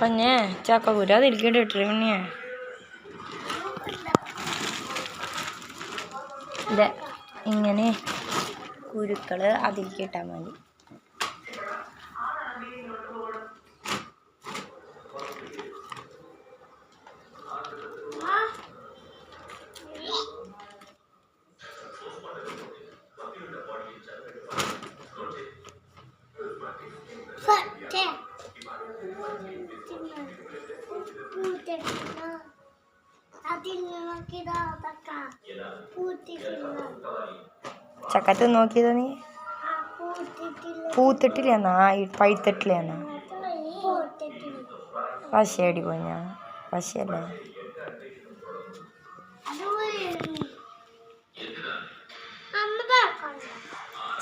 പഞ്ഞേ? ചക്കക്കുരു അതിരിക്കട്ടെ എട്ടര മണിയാ ഇങ്ങനെ കുരുക്കൾ അതിലേക്ക് ഇട്ടാൽ മതി. ചക്കത്ത് നോക്കിയത് നീ പൂത്തിട്ടില്ലെന്നാ പഴുത്തിട്ടില്ലെന്നാ പശയടി പോഞ്ഞ പശയല്ലേ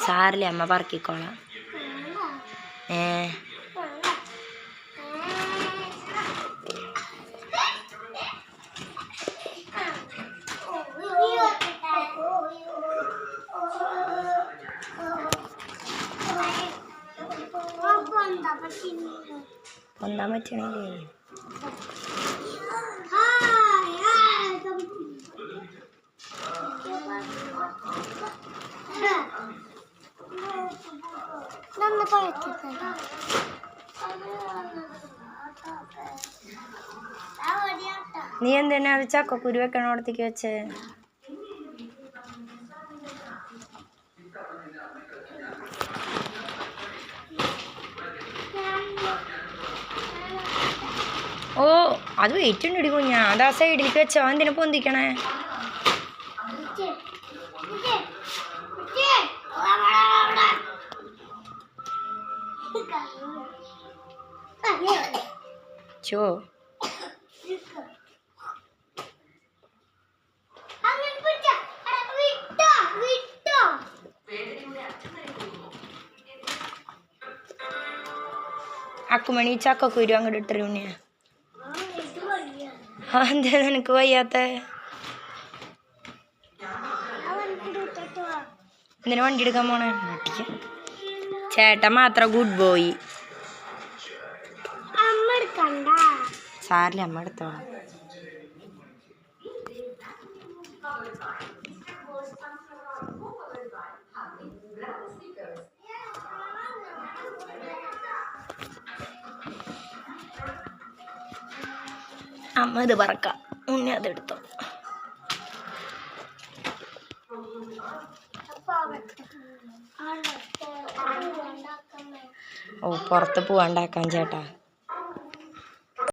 സാറില്ലേ അമ്മ പറക്കിക്കോളാം ഏ പഴത്തിട്ട് നീ എന്തിനാ വെച്ചാ ചക്കക്കുരു വെക്കണോടത്തേക്ക് വെച്ചേ ഓ അത് വെയിറ്റ് ഉണ്ട് ഇടിക്കും ഞാൻ അത് ആ സൈഡിലേക്ക് വെച്ചോ എന്തിനാ പൊന്തിക്കണേ. ചോ അക്കുമണി ചക്കക്കുരു അങ്ങോട്ട് ഇട്ടൊരു ആ എന്താ നിനക്ക് വയ്യാത്ത എന്തിനാ വണ്ടി എടുക്കാൻ പോണേ. ചേട്ടൻ മാത്രം ഗുഡ് ബോയ് സാറില്ല അമ്മ എടുത്തോളാം. അമ്മ ഇത് പറക്കാം. ഉണ്ണി അതെടുത്തോ. ഓ പുറത്ത് പോവാണ്ടാക്കാൻ ചേട്ടാ.